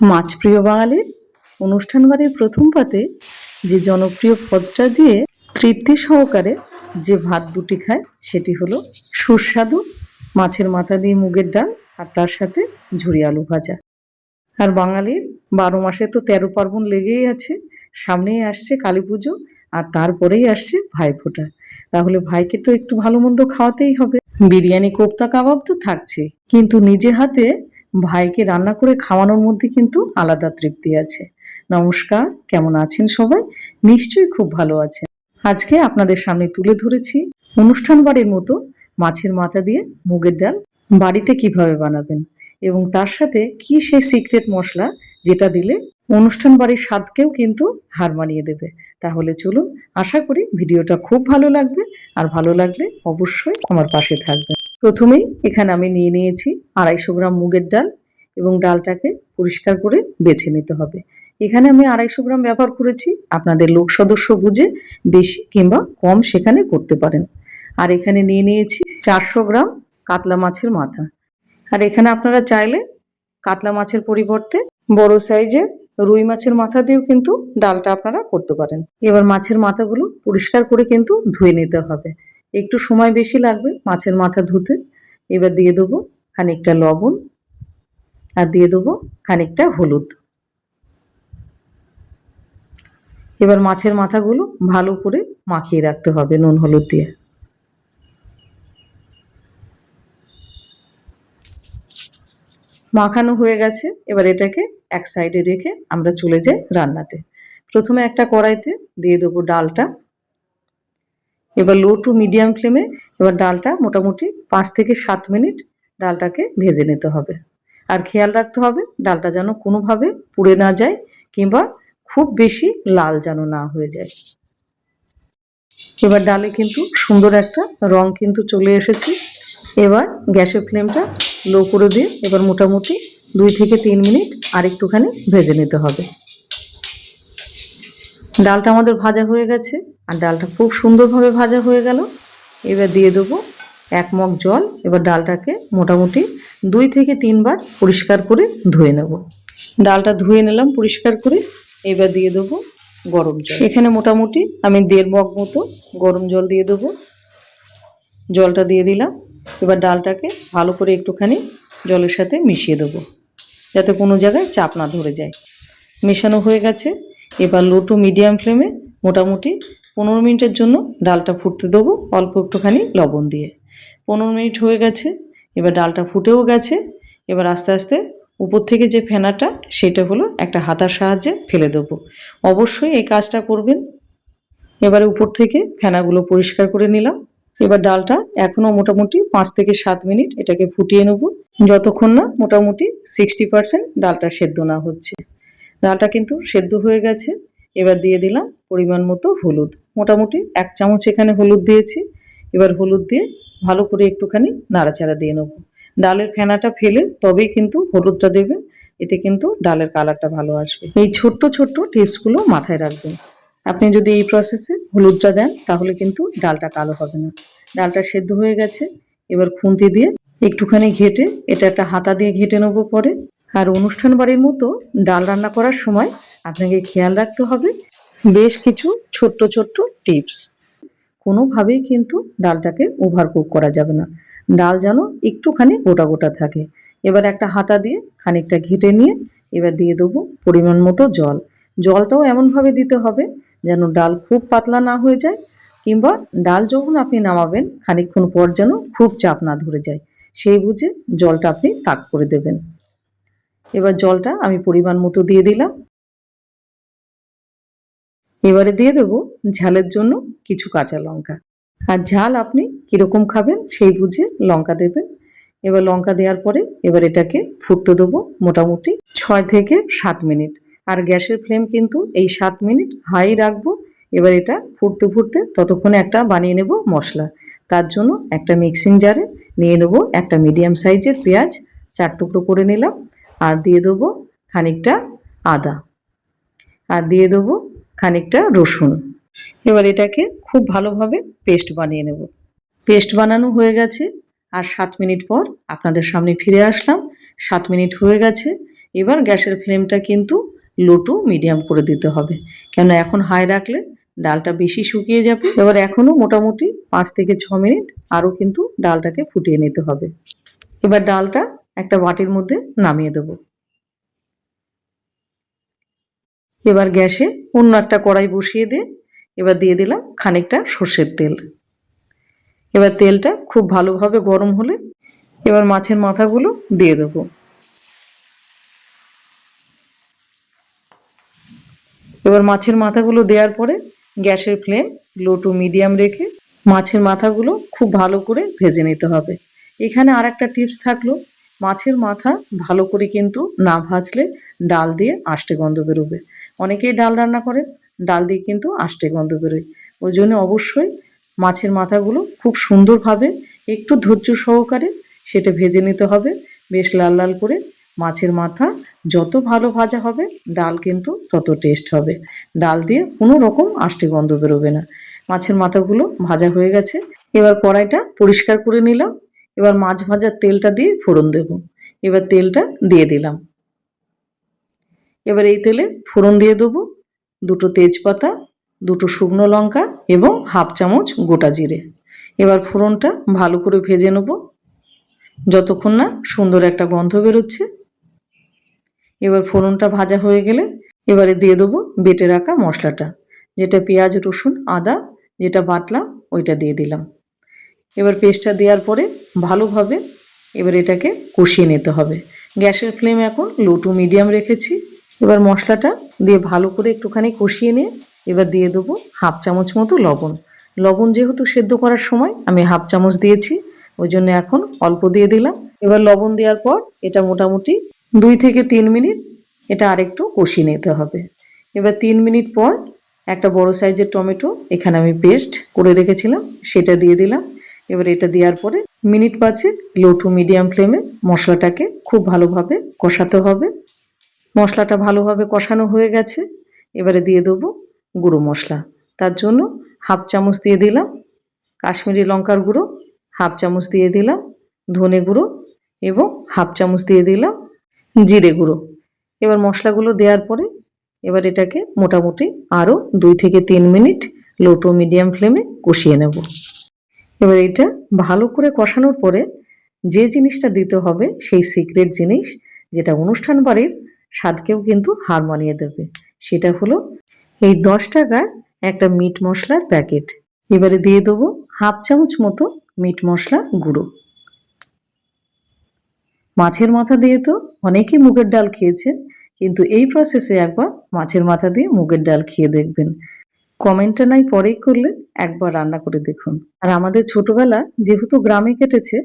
মাছপ্রিয় বাঙালির অনুষ্ঠান বাড়ির প্রথম পাতে যে জনপ্রিয় পদটা দিয়ে তৃপ্তি সহকারে যে ভাত দুটি খায়, সেটি হলো সুস্বাদু মাছের মাথা দিয়ে মুগের ডাল আর তার সাথে ঝুরি আলু ভাজা। আর বাঙালির বারো মাসে তো তেরো পার্বণ লেগেই আছে, সামনেই আসছে কালী পুজো আর তারপরেই আসছে ভাইফোঁটা তাহলে ভাইকে তো একটু ভালো মন্দ খাওয়াতেই হবে। বিরিয়ানি, কোপ্তা, কাবাব তো থাকছে কিন্তু নিজে হাতে ভাইকে রান্না করে খাওয়ানোর মধ্যে কিন্তু আলাদা তৃপ্তি আছে। নমস্কার, কেমন আছেন সবাই? নিশ্চয়ই খুব ভালো আছেন। আজকে আপনাদের সামনে তুলে ধরেছি অনুষ্ঠান বাড়ির মতো মাছের মাথা দিয়ে মুগের ডাল বাড়িতে কীভাবে বানাবেন এবং তার সাথে কি সেই সিক্রেট মশলা যেটা দিলে অনুষ্ঠান বাড়ির স্বাদকেও কিন্তু হার মানিয়ে দেবে। তাহলে চলুন, আশা করি ভিডিওটা খুব ভালো লাগবে। আর ভালো লাগলে অবশ্যই আমার পাশে থাকবে প্রথমেই এখানে আমি নিয়ে নিয়েছি আড়াইশো গ্রাম মুগের ডাল এবং ডালটাকে পরিষ্কার করে বেছে নিতে হবে। এখানে আমি আড়াইশো গ্রাম ব্যবহার করেছি, আপনাদের লোক সদস্য বুঝে বেশি কিংবা কম সেখানে করতে পারেন। আর এখানে নিয়ে নিয়েছি চারশো গ্রাম কাতলা মাছের মাথা। আর এখানে আপনারা চাইলে কাতলা মাছের পরিবর্তে বড় সাইজের রুই মাছের মাথা দিয়েও কিন্তু ডালটা আপনারা করতে পারেন। এবার মাছের মাথাগুলো পরিষ্কার করে কিন্তু ধুয়ে নিতে হবে। একটু সময় বেশি লাগবে মাছের মাথা ধুতে। এবার দিয়ে দেবো খানিকটা লবণ আর দিয়ে দেবো খানিকটা হলুদ। এবার মাছের মাথাগুলো ভালো করে মাখিয়ে রাখতে হবে নুন হলুদ দিয়ে। মাখানো হয়ে গেছে, এবার এটাকে এক সাইডে রেখে আমরা চলে যাই রান্নাতে। প্রথমে একটা কড়াইতে দিয়ে দেবো ডালটা। এবার লো টু মিডিয়াম ফ্লেমে এবার ডালটা মোটামুটি পাঁচ থেকে সাত মিনিট ডালটাকে ভেজে নিতে হবে। আর খেয়াল রাখতে হবে ডালটা যেন কোনোভাবে পুড়ে না যায় কিংবা খুব বেশি লাল যেন না হয়ে যায়। এবার ডালে কিন্তু সুন্দর একটা রং কিন্তু চলে এসেছে। এবার গ্যাসের ফ্লেমটা লো করে দিয়ে এবার মোটামুটি দুই থেকে তিন মিনিট আর একটুখানি ভেজে নিতে হবে। ডালটা আমাদের ভাজা হয়ে গেছে। আর ডালটা খুব সুন্দরভাবে ভাজা হয়ে গেল। এবার দিয়ে দেবো এক মগ জল। এবার ডালটাকে মোটামুটি দুই থেকে তিনবার পরিষ্কার করে ধুয়ে নেব। ডালটা ধুয়ে নিলাম পরিষ্কার করে। এবার দিয়ে দেবো গরম জল। এখানে মোটামুটি আমি দেড় মগ মতো গরম জল দিয়ে দেবো। জলটা দিয়ে দিলাম। এবার ডালটাকে ভালো করে একটুখানি জলের সাথে মিশিয়ে দেবো, যাতে কোনো জায়গায় চাপ না ধরে যায়। মেশানো হয়ে গেছে। এবার লো টু মিডিয়াম ফ্লেমে মোটামুটি পনেরো মিনিটের জন্য ডালটা ফুটতে দেবো, অল্প একটুখানি লবণ দিয়ে। পনেরো মিনিট হয়ে গেছে, এবার ডালটা ফুটেও গেছে। এবার আস্তে আস্তে উপর থেকে যে ফেনাটা, সেটা হলো একটা হাতার সাহায্যে ফেলে দেবো। অবশ্যই এই কাজটা করবেন। এবারে উপর থেকে ফেনাগুলো পরিষ্কার করে নিলাম। এবার ডালটা এখনও মোটামুটি পাঁচ থেকে সাত মিনিট এটাকে ফুটিয়ে নেব। যতক্ষণ না মোটামুটি সিক্সটি পার্সেন্ট ডালটা সেদ্ধ না হচ্ছে। ডালটা কিন্তু সেদ্ধ হয়ে গেছে। এবার দিয়ে দিলাম পরিমাণ মতো হলুদ। মোটামুটি এক চামচ এখানে হলুদ দিয়েছি। এবার হলুদ দিয়ে ভালো করে একটুখানি নাড়াচাড়া দিয়ে নেব। ডালের ফেনাটা ফেলে তবেই কিন্তু হলুদটা দেবেন এতে কিন্তু ডালের কালারটা ভালো আসবে। এই ছোট্ট ছোট্ট টিপসগুলো মাথায় রাখবেন। আপনি যদি এই প্রসেসে হলুদটা দেন, তাহলে কিন্তু ডালটা কালো হবে না। ডালটা সেদ্ধ হয়ে গেছে। এবার খুন্তি দিয়ে একটুখানি ঘেটে, এটা একটা হাতা দিয়ে ঘেটে নেব পরে। আর অনুষ্ঠান বাড়ির মতো ডাল রান্না করার সময় আপনাকে খেয়াল রাখতে হবে বেশ কিছু ছোট্ট ছোট্ট টিপস। কোনোভাবেই কিন্তু ডালটাকে ওভার কুক করা যাবে না। ডাল যেন একটুখানি গোটা গোটা থাকে। এবার একটা হাতা দিয়ে খানিকটা ঘেটে নিয়ে এবার দিয়ে দেবো পরিমাণ মতো জল। জলটাও এমনভাবে দিতে হবে যেন ডাল খুব পাতলা না হয়ে যায় কিংবা ডাল যখন আপনি নামাবেন খানিকক্ষণ পর যেন খুব চাপ না ধরে যায়। সেই বুঝে জলটা আপনি তাক করে দেবেন। এবার জলটা আমি পরিমাণ মতো দিয়ে দিলাম। এবারে দিয়ে দেবো ঝালের জন্য কিছু কাঁচা লঙ্কা। আর ঝাল আপনি কীরকম খাবেন সেই বুঝে লঙ্কা দেবেন। এবার লঙ্কা দেওয়ার পরে এবার এটাকে ফুটতে দেবো মোটামুটি ছয় থেকে সাত মিনিট। আর গ্যাসের ফ্লেম কিন্তু এই সাত মিনিট হাই রাখব। এবার এটা ফুটতে ফুটতে ততক্ষণে একটা বানিয়ে নেব মশলা। তার জন্য একটা মিক্সিং জারে নিয়ে নেব একটা মিডিয়াম সাইজের পেঁয়াজ, চার টুকরো করে নিলাম। আর দিয়ে দেবো খানিকটা আদা। আর দিয়ে দেবো খানিকটা রসুন। এবার এটাকে খুব ভালোভাবে পেস্ট বানিয়ে নেব। পেস্ট বানানো হয়ে গেছে, আর সাত মিনিট পর আপনাদের সামনে ফিরে আসলাম। সাত মিনিট হয়ে গেছে, এবার গ্যাসের ফ্লেমটা কিন্তু লো টু মিডিয়াম করে দিতে হবে। কেন এখন হাই রাখলে ডালটা বেশি শুকিয়ে যাবে। এবার এখনও মোটামুটি পাঁচ থেকে ছ মিনিট আরও কিন্তু ডালটাকে ফুটিয়ে নিতে হবে। এবার ডালটা একটা বাটির মধ্যে নামিয়ে দেবো। এবার গ্যাসে অন্য একটা কড়াই বসিয়ে দিয়ে এবার দিয়ে দিলাম খানিকটা সর্ষের তেল। এবার তেলটা খুব ভালোভাবে গরম হলে এবার মাছের মাথাগুলো দিয়ে দেবো। এবার মাছের মাথাগুলো দেওয়ার পরে গ্যাসের ফ্লেম লো টু মিডিয়াম রেখে মাছের মাথাগুলো খুব ভালো করে ভেজে নিতে হবে। এখানে আর একটা টিপস থাকল মাছের মাথা ভালো করে কিন্তু না ভাজলে ডাল দিয়ে আষ্টে গন্ধ বেরোবে। অনেকেই ডাল রান্না করেন, ডাল দিয়ে কিন্তু আষ্টে গন্ধ বেরোয়। ওই জন্য অবশ্যই মাছের মাথাগুলো খুব সুন্দরভাবে একটু ধৈর্য সহকারে সেটা ভেজে নিতে হবে। বেশ লাল লাল করে মাছের মাথা যত ভালো ভাজা হবে, ডাল কিন্তু তত টেস্ট হবে। ডাল দিয়ে কোনো রকম আষ্টে গন্ধ বেরোবে না। মাছের মাথাগুলো ভাজা হয়ে গেছে। এবার কড়াইটা পরিষ্কার করে নিলাম। এবার মাছ ভাজার তেলটা দিয়ে ফোড়ন দেব। এবার তেলটা দিয়ে দিলাম। এবার এই তেলে ফোড়ন দিয়ে দেবো দুটো তেজপাতা, দুটো শুকনো লঙ্কা এবং হাফ চামচ গোটা জিরে। এবার ফোড়নটা ভালো করে ভেজে নেব। যতক্ষণ না সুন্দর একটা গন্ধ বেরোচ্ছে। এবার ফোড়নটা ভাজা হয়ে গেলে এবারে দিয়ে দেবো বেটে রাখা মশলাটা। যেটা পেঁয়াজ, রসুন, আদা, যেটা বাটলাম, ওইটা দিয়ে দিলাম। এবার পেস্টটা দেওয়ার পরে ভালোভাবে এবার এটাকে কষিয়ে নিতে হবে। গ্যাসের ফ্লেম এখন লো টু মিডিয়াম রেখেছি। এবার মশলাটা দিয়ে ভালো করে একটুখানি কষিয়ে নিয়ে এবার দিয়ে দেবো হাফ চামচ মতো লবণ। লবণ যেহেতু সেদ্ধ করার সময় আমি হাফ চামচ দিয়েছি, ওই জন্য এখন অল্প দিয়ে দিলাম। এবার লবণ দেওয়ার পর এটা মোটামুটি দুই থেকে তিন মিনিট এটা আরেকটু কষিয়ে নিতে হবে। এবার তিন মিনিট পর একটা বড় সাইজের টমেটো এখানে আমি পেস্ট করে রেখেছিলাম, সেটা দিয়ে দিলাম। এবার এটা দেওয়ার পরে মিনিট পাঁচে লো টু মিডিয়াম ফ্লেমে মশলাটাকে খুব ভালোভাবে কষাতে হবে। মশলাটা ভালোভাবে কষানো হয়ে গেছে। এবারে দিয়ে দেবো গুঁড়ো মশলা। তার জন্য হাফ চামচ দিয়ে দিলাম কাশ্মীরি লঙ্কার গুঁড়ো, হাফ চামচ দিয়ে দিলাম ধনে গুঁড়ো এবং হাফ চামচ দিয়ে দিলাম জিরে গুঁড়ো। এবার মশলাগুলো দেওয়ার পরে এবার এটাকে মোটামুটি আরও দুই থেকে তিন মিনিট লো টু মিডিয়াম ফ্লেমে কষিয়ে নেব। এবার এটা ভালো করে কষানোর পরে যে জিনিসটা দিতে হবে, সেই সিক্রেট জিনিস যেটা অনুষ্ঠান বাড়ির স্বাদকেও কিন্তু হার মানিয়ে দেবে। সেটা হলো এই দশ টাকার একটা মিট মশলার প্যাকেট এবারে দিয়ে দেবো হাফ চামচ মতো মিট মশলার গুঁড়ো। মাছের মাথা দিয়ে তো অনেকেই মুগের ডাল খেয়েছেন, কিন্তু এই প্রসেসে একবার মাছের মাথা দিয়ে মুগের ডাল খেয়ে দেখবেন। কমেন্টটা নাই, পরেই করলে একবার রান্না করে দেখুন। আর আমাদের ছোটবেলা যেহেতু গ্রামে কেটেছে,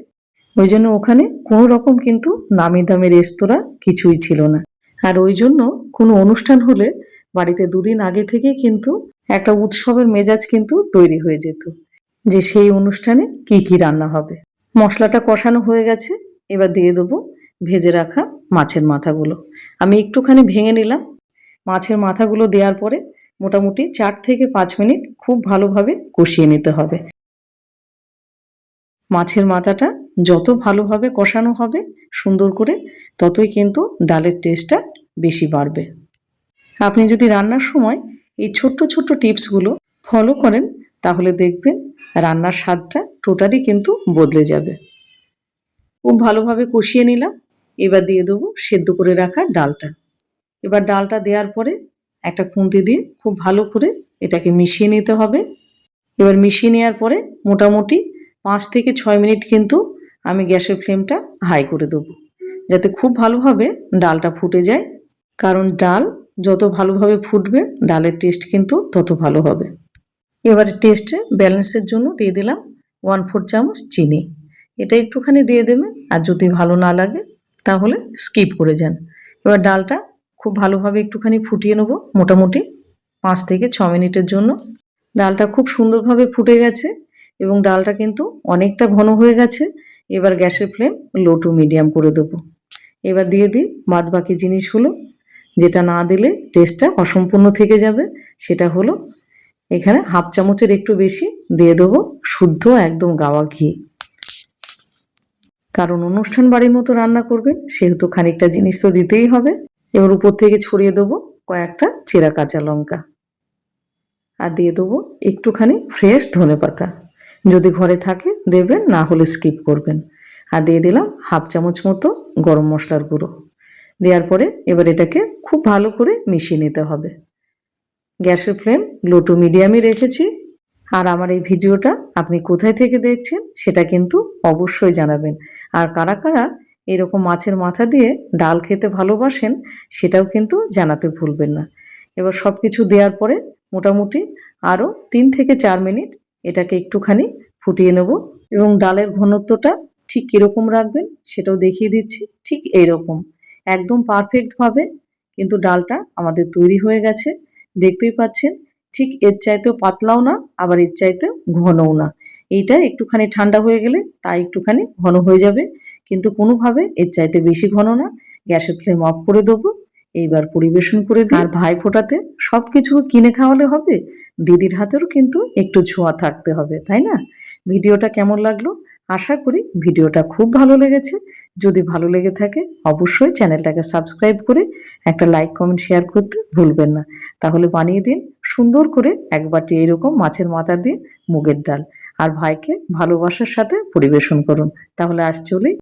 ওই জন্য ওখানে কোনো রকম কিন্তু নামি দামি রেস্তোরাঁ কিছুই ছিল না। আর ওই জন্য কোনো অনুষ্ঠান হলে বাড়িতে দুদিন আগে থেকে কিন্তু একটা উৎসবের মেজাজ কিন্তু তৈরি হয়ে যেত, যে সেই অনুষ্ঠানে কি কি রান্না হবে। মশলাটা কষানো হয়ে গেছে, এবার দিয়ে দেবো ভেজে রাখা মাছের মাথাগুলো। আমি একটুখানি ভেঙে নিলাম, মাছের মাথাগুলো দেওয়ার পরে মোটামুটি চার থেকে পাঁচ মিনিট খুব ভালোভাবে কষিয়ে নিতে হবে। মাছের মাথাটা যত ভালোভাবে কষানো হবে, সুন্দর করে, ততই কিন্তু ডালের টেস্টটা বেশি বাড়বে। আপনি যদি রান্নার সময় এই ছোট্ট ছোট্ট টিপসগুলো ফলো করেন, তাহলে দেখবেন রান্নার স্বাদটা টোটালি কিন্তু বদলে যাবে। খুব ভালোভাবে কষিয়ে নিলাম। এবার দিয়ে দেবো সেদ্ধ করে রাখা ডালটা। এবার ডালটা দেওয়ার পরে একটা খুন্তি দিয়ে খুব ভালো করে এটাকে মিশিয়ে নিতে হবে। এবার মিশিয়ে নেওয়ার পরে মোটামুটি পাঁচ থেকে ছয় মিনিট কিন্তু আমি গ্যাসের ফ্লেমটা হাই করে দেবো। যাতে খুব ভালোভাবে ডালটা ফুটে যায়। কারণ ডাল যত ভালোভাবে ফুটবে, ডালের টেস্ট কিন্তু তত ভালো হবে। এবার টেস্টে ব্যালেন্সের জন্য দিয়ে দিলাম ওয়ান ফোর চামচ চিনি। এটা একটুখানি দিয়ে দেবেন, আর যদি ভালো না লাগে তাহলে স্কিপ করে যান। এবার ডালটা খুব ভালোভাবে একটুখানি ফুটিয়ে নেব মোটামুটি পাঁচ থেকে ছ মিনিটের জন্য। ডালটা খুব সুন্দরভাবে ফুটে গেছে এবং ডালটা কিন্তু অনেকটা ঘন হয়ে গেছে। এবার গ্যাসের ফ্লেম লো টু মিডিয়াম করে দেবো। এবার দিয়ে দিই বাদ বাকি জিনিসগুলো। যেটা না দিলে টেস্টটা অসম্পূর্ণ থেকে যাবে। সেটা হলো এখানে হাফ চামচের একটু বেশি দিয়ে দেবো শুদ্ধ একদম গাওয়া ঘি। কারণ অনুষ্ঠান বাড়ির মতো রান্না করবেন, সেহেতু খানিকটা জিনিস তো দিতেই হবে। এবার উপর থেকে ছড়িয়ে দেবো কয়েকটা চেরা কাঁচা লঙ্কা। আর দিয়ে দেবো একটুখানি ফ্রেশ ধনে পাতা। যদি ঘরে থাকে দেবেন, না হলে স্কিপ করবেন। আর দিয়ে দিলাম হাফ চামচ মতো গরম মশলার গুঁড়ো। দেওয়ার পরে এবার এটাকে খুব ভালো করে মিশিয়ে নিতে হবে। গ্যাসের ফ্লেম লো টু মিডিয়ামই রেখেছি। আর আমার এই ভিডিওটা আপনি কোথায় থেকে দেখছেন, সেটা কিন্তু অবশ্যই জানাবেন। আর কারা কারা এরকম মাছের মাথা দিয়ে ডাল খেতে ভালোবাসেন, সেটাও কিন্তু জানাতে ভুলবেন না। এবার সব কিছু দেওয়ার পরে মোটামুটি আরও তিন থেকে চার মিনিট এটাকে একটুখানি ফুটিয়ে নেব এবং ডালের ঘনত্বটা ঠিক কীরকম রাখবেন সেটাও দেখিয়ে দিচ্ছি, ঠিক এইরকম একদম পারফেক্টভাবে কিন্তু ডালটা আমাদের তৈরি হয়ে গেছে। দেখতেই পাচ্ছেন, ঠিক এর চাইতেও পাতলাও না, আবার এর চাইতেও ঘনও না। এইটা একটুখানি ঠান্ডা হয়ে গেলে তা একটুখানি ঘন হয়ে যাবে। কিন্তু কোনোভাবে এর চাইতে বেশি ঘন না। গ্যাসের ফ্লেম অফ করে দেবো, এইবার পরিবেশন করে দিই। আর ভাই ফোটাতে সব কিছু কিনে খাওয়ালে হবে, দিদির হাতেরও কিন্তু একটু ছোঁয়া থাকতে হবে, তাই না? ভিডিওটা কেমন লাগল? আশা করি ভিডিওটা খুব ভালো লেগেছে। যদি ভালো লেগে থাকে, অবশ্যই চ্যানেলটাকে সাবস্ক্রাইব করে একটা লাইক, কমেন্ট, শেয়ার করতে ভুলবেন না। তাহলে বানিয়ে দিন, সুন্দর করে একবারটি এরকম মাছের মাথা দিয়ে মুগের ডাল। আর ভাইকে ভালোবাসার সাথে পরিবেশন করুন। তাহলে আজ চলি